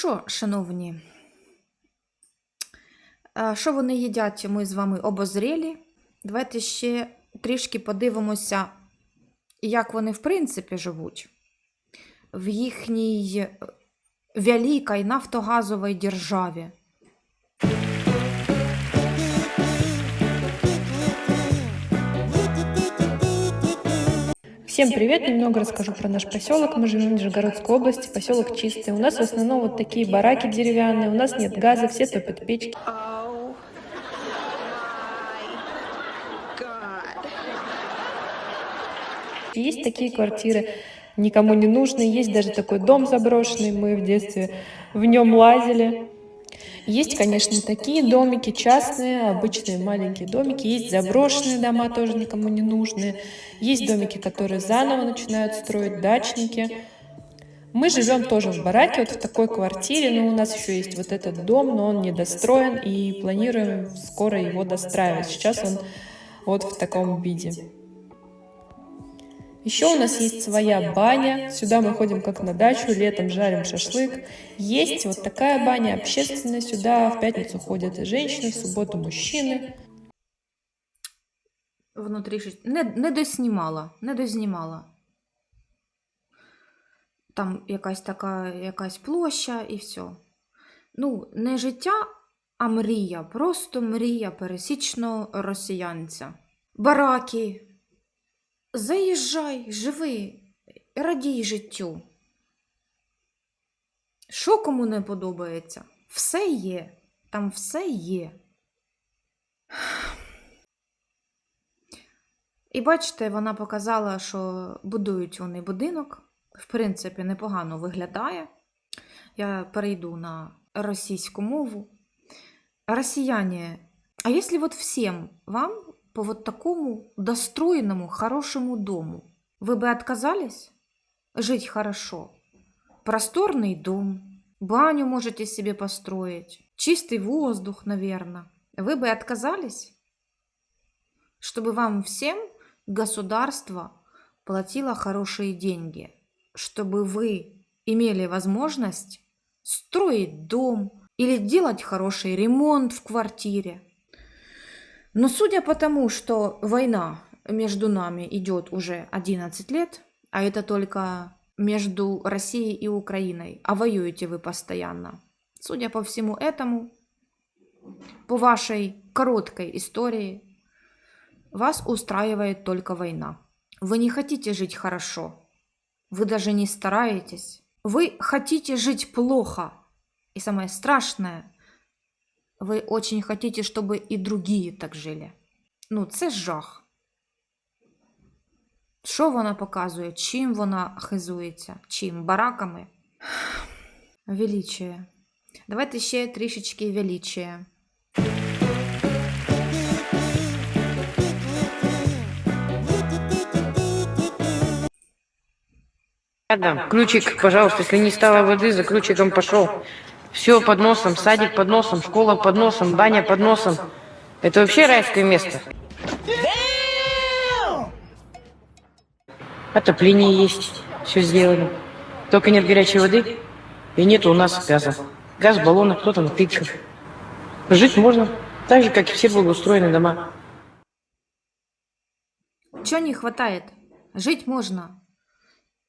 що, шановні, е, що вони їдять, ми з вами обозрілі. Давайте ще трішки подивимося, як вони в принципі живуть в їхній е, великій нафтогазовій державі. Всем привет! Немного расскажу про наш поселок. Мы живем в Нижегородской области, поселок чистый. У нас в основном вот такие бараки деревянные, у нас нет газа, все топят печки. Есть такие квартиры, никому не нужные. Есть даже такой дом заброшенный, мы в детстве в нем лазили. Есть, конечно, такие домики частные, обычные маленькие домики. Есть заброшенные дома, тоже никому не нужные. Есть домики, которые заново начинают строить, дачники. Мы живем тоже в бараке, вот в такой квартире, но у нас еще есть вот этот дом, но он недостроен, и планируем скоро его достраивать. Сейчас он вот в таком виде. Еще у нас есть своя баня. Сюда мы ходим как на дачу, летом жарим шашлык. Есть вот такая баня общественная. Сюда в пятницу ходят и женщины, в субботу мужчины. Внутрішки. Не, не доснімала, не дознімала. Там якась така якась площа і все. Ну, не життя, а мрія. Просто мрія пересічного росіянця. Бараки. Заїжджай, живи, радій життю. Що кому не подобається? Все є. Там все є. І бачите, вона показала, що будують вони будинок. В принципі, непогано виглядає. Я перейду на російську мову. Россияне, а если вот всем вам по вот такому достроенному, хорошему дому, вы бы отказались жить хорошо? Просторный дом, баню можете себе построить, чистый воздух, наверное. Вы бы отказались? Чтобы вам всем государство платило хорошие деньги, чтобы вы имели возможность строить дом или делать хороший ремонт в квартире. Но судя по тому, что война между нами идет уже 11 лет, а это только между Россией и Украиной, а воюете вы постоянно. Судя по всему этому, по вашей короткой истории, вас устраивает только война. Вы не хотите жить хорошо. Вы даже не стараетесь. Вы хотите жить плохо. И самое страшное, вы очень хотите, чтобы и другие так жили. Ну, це жах. Що вона показує? Чим вона хизується? Чим? Бараками? Величие. Давайте ще трішечки величия. Рядом. Ключик, пожалуйста, если не стало воды, за ключиком пошел. Все под носом, садик под носом, школа под носом, баня под носом. Это вообще райское место. Отопление есть, все сделано. Только нет горячей воды и нет у нас газа. Газ в баллонах, кто-то на тыквах. Жить можно так же, как и все благоустроенные дома. Чого не хватає? Жить можна.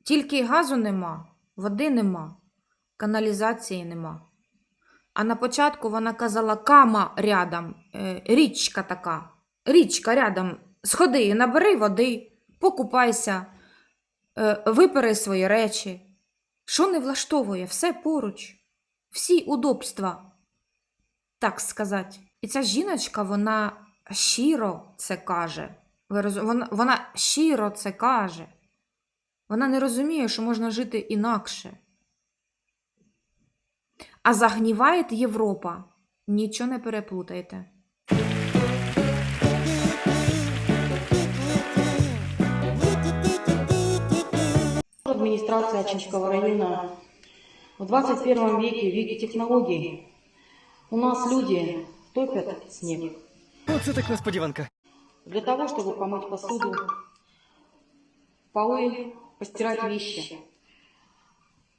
Тільки газу нема, води нема, каналізації нема. А на початку вона казала кама рядом, е, річка така. Річка рядом. Сходи, набери води, покупайся, е, випери свої речі. Що не влаштовує? Все поруч. Всі удобства, так сказати. І ця жіночка, вона щиро це каже. Вона, вона щиро це каже. Вона не розуміє, що можна жити інакше. А загніває Європа. Нічого не переплутайте. Администрация Ачинского района в 21 веке, в веке технологий, у нас люди топят снег Оце так несподіванка. для того, чтобы помыть посуду, полы, постирать вещи.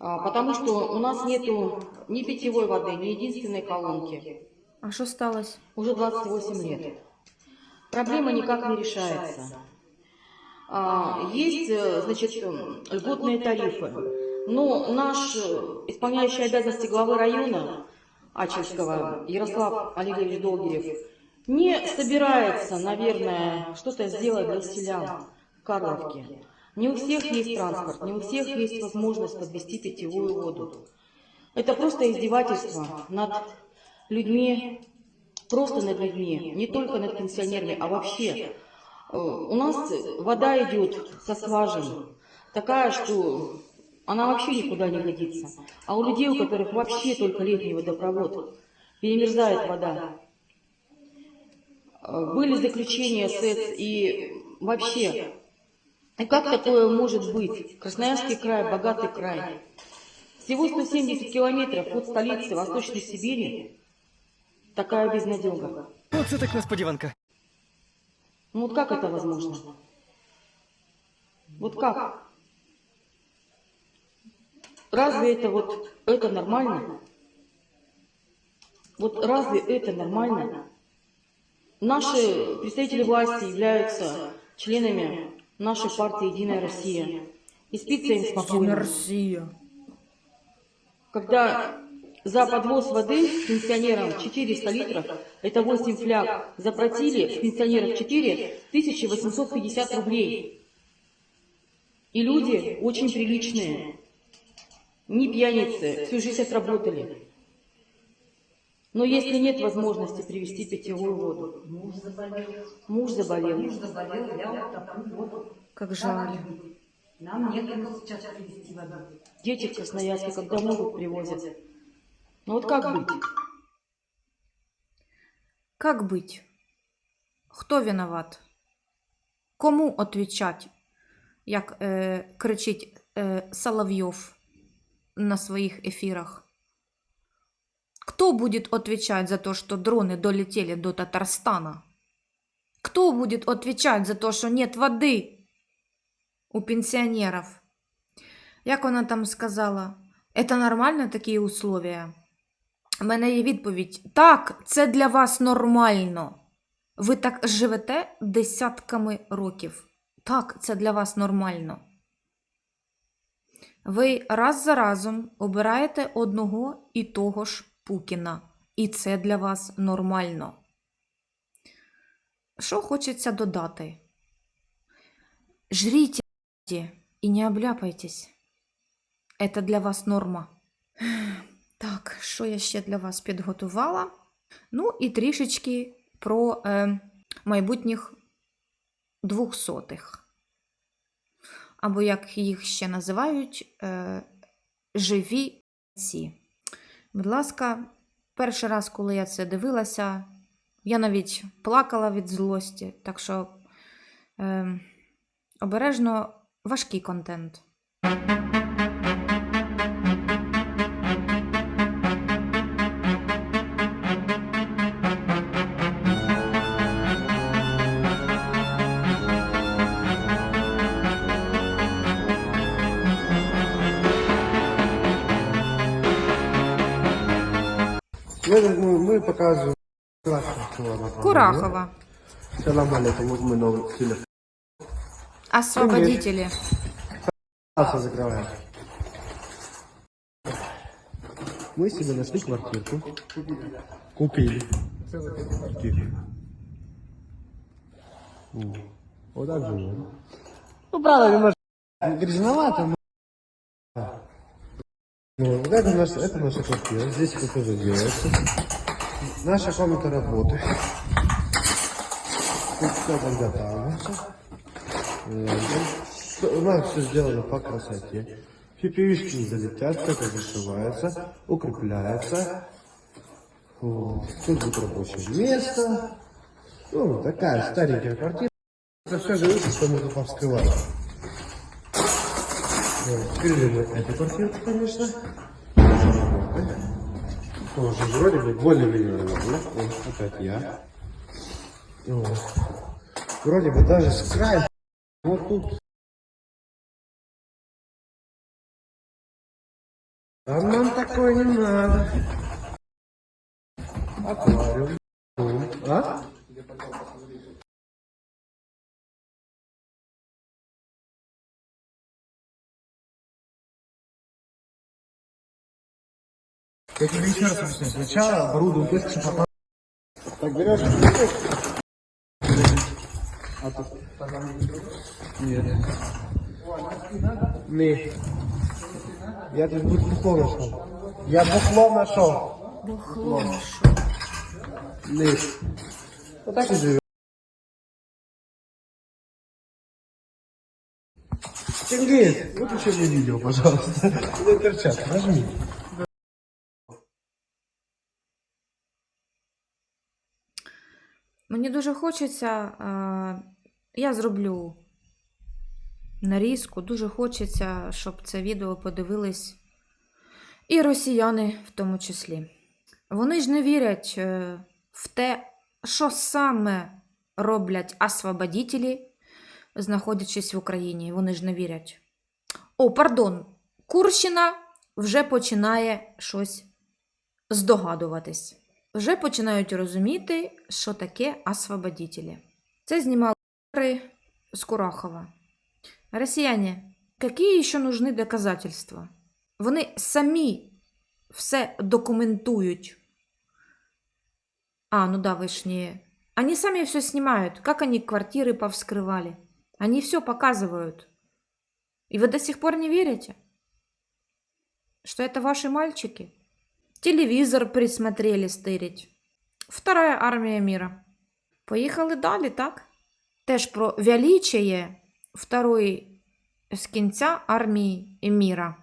А, Потому что у нас нету ни питьевой воды, ни единственной колонки. А що сталося? Уже 28 лет. Проблема никак не решается. А, Есть, э, значит, э, льготные тарифы. Но наш э, исполняющий обязанности главы района Ачинского Ярослав Олегович Долгирев не собирается, наверное, что-то сделать для селян в Карловке. Не у всех есть транспорт, не у всех есть возможность подвести питьевую воду. Это просто издевательство над людьми, просто над людьми, не только над пенсионерами, а вообще. Э, У нас вода идет со скважин, такая, что она вообще никуда не годится. А у людей, у которых вообще только летний водопровод, перемерзает вода. Э, Были заключения СЭЦ и вообще. И как такое может быть? Красноярский край, богатый край. Всего 170 километров от столицы Восточной Сибири. Такая безнадега. Оце так несподіванка. Ну вот как это возможно? Вот как? Разве это вот это нормально? Вот разве это нормально? Наши представители власти являются членами нашей партии «Единая Россия». И спится им спокойно. Росія. Когда за подвоз воды пенсионерам 400 литров, это 8 фляг, заплатили с пенсионеров 4 1850 рублей. И люди очень приличные, не пьяницы, всю жизнь отработали. Но если нет возможности привезти питьевую воду, муж заболел, муж заболел, Как жаль. Нам некому сейчас привезти воду. дети в Красноярске, когда могут, привозят. Ну вот как быть? Как быть? Хто виноват? Кому отвечать, як е, кричить е, Соловйов на своих эфирах? Кто будет отвечать за то, что дроны долетели до Татарстана? Кто будет отвечать за то, что нет воды у пенсионеров? Як вона там сказала? Это нормально такі условия? У мене є відповідь: так, це для вас нормально. Ви так живете десятками років. Так, це для вас нормально. Ви раз за разом обираєте одного і того ж Пукіна. І це для вас нормально. Що хочеться додати? Жріть і не обляпайтесь. Це для вас норма. Так, що я ще для вас підготувала? Ну і трішечки про е, майбутніх двохсотих. Або, як їх ще називають, е, живі ці. Будь ласка, перший раз, коли я це дивилася, я навіть плакала від злості. Так що е, обережно важкий контент. Мы, мы, мы показываем Курахова. Салам алейкум, вот мы новый телефон. Освободители. закрываем. Мы себе нашли квартирку. Купили. М. Вот так живем. Ну, правда, немножко грязновато, но... Ну, вот это, наш, это наша квартира. Здесь это тоже делается. Наша комната работы. Тут все подготавливается. Э, У нас все сделано по красоте. Пипивишки не залетят, это зашивается, укрепляется. Вот. Тут будет рабочее место. Ну, такая старенькая квартира. Это все видите, что можно повскрывать. Открыли мы эту квартиру, конечно. Тоже вроде бы более-менее нормально. Вот, опять я. Вот. Вроде бы даже с края. Вот тут А нам такое не надо. Аквариум. А? Я тебе еще раз объясню. Сначала оборудуем тест, чтобы потом... Так берешь? Нет. Не. Я тут бухло нашел. Я бухло нашел. Бухло нашов. Не. Вот так и живем. Тенгиз, выключи мне видео, пожалуйста. Не торчат, нажми. Мені дуже хочеться, е, я зроблю нарізку, дуже хочеться, щоб це відео подивились і росіяни в тому числі. Вони ж не вірять е, в те, що саме роблять освободітелі, знаходячись в Україні. Вони ж не вірять. О, пардон, Курщина вже починає щось здогадуватись. Вже починають розуміти, що таке освободітелі. Це знімали з Курахова. Росіяне, які ще нужны доказательства? Вони самі все документують. А, ну да, вы ж не... Они сами все снимают. Как они квартиры повскрывали. Они все показывают. И вы до сих пор не верите, что это ваши мальчики? Телевизор присмотрели стырить. Вторая армія міра. Поїхали далі, так? Теж про величіє второї з кінця армії міра.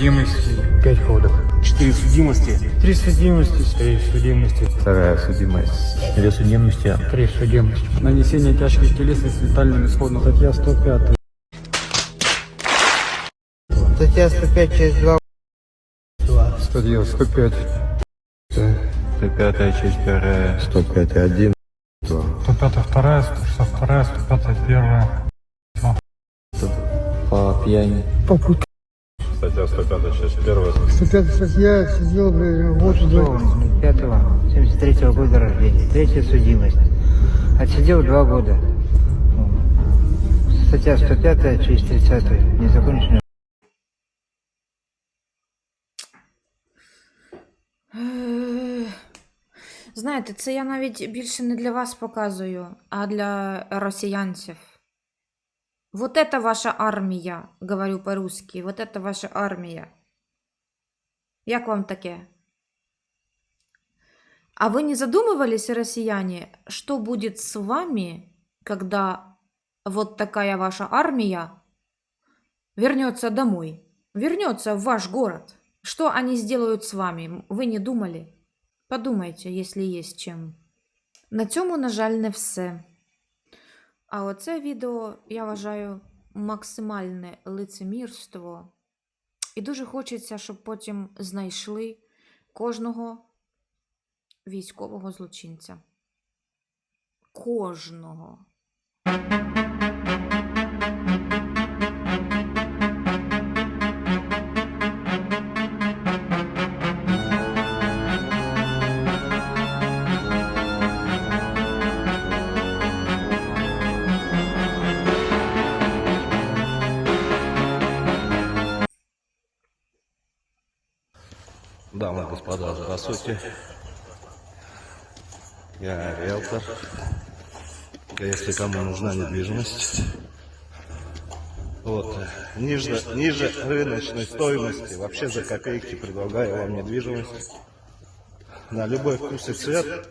Пять судимостей. Пять ходов. Четыре судимости. Три судимости. Три судимости. Вторая судимость. Две судимости. Три судимости. Нанесение тяжких телесных с летальным исходом. Статья 105. Статья 105, часть 2. Статья 105. 105 часть вторая. 105 1. 105 вторая, 162, 105 первая. По пьяни. Попутка. Статья 105 часть первая. 105 статья сидел, блядь, вот 5 73 -го года рождения. Третья судимость. Отсидел два года. Статья 105, часть 30. Незаконченная. Е, Знаєте, це я навіть більше не для вас показую, а для росіянців. Вот это ваша армія, говорю по-русски, вот это ваша армія. Як вам таке? А вы не задумывались, россияне, что будет с вами, когда вот такая ваша армия вернется домой, вернется в ваш город? Что они сделают с вами? Вы не думали? Подумайте, якщо є чим. На цьому, на жаль, не все. А оце відео я вважаю максимальне лицемірство. І дуже хочеться, щоб потім знайшли кожного військового злочинця. Кожного. Дамы и господа, здравствуйте. Я риэлтор. Если кому нужна недвижимость, вот, ниже, ниже рыночной стоимости, вообще за копейки предлагаю вам недвижимость. На любой вкус и цвет.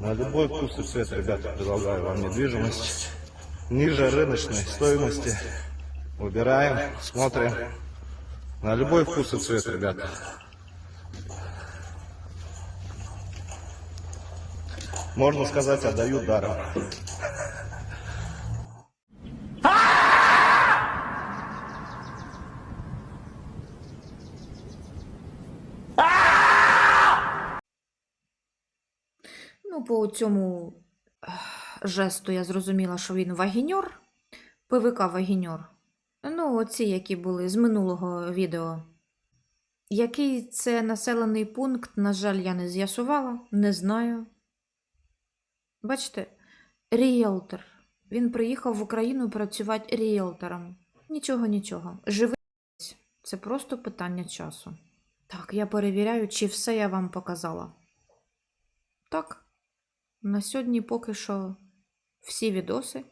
На любой вкус и цвет, ребята, предлагаю вам недвижимость ниже рыночной стоимости. Выбираем, смотрим. На любой вкус и цвет, ребята. Можно сказать, отдаю даром. Ну, по цьому жесту я зрозуміла, що він вагіньор, ПВК вагіньор. Ну, оці, які були з минулого відео. Який це населений пункт, на жаль, я не з'ясувала, не знаю. Бачите, ріелтор. Він приїхав в Україну працювати ріелтором. Нічого, нічого. Живий. Це просто питання часу. Так, я перевіряю, чи все я вам показала. Так. На сьогодні поки що всі відоси.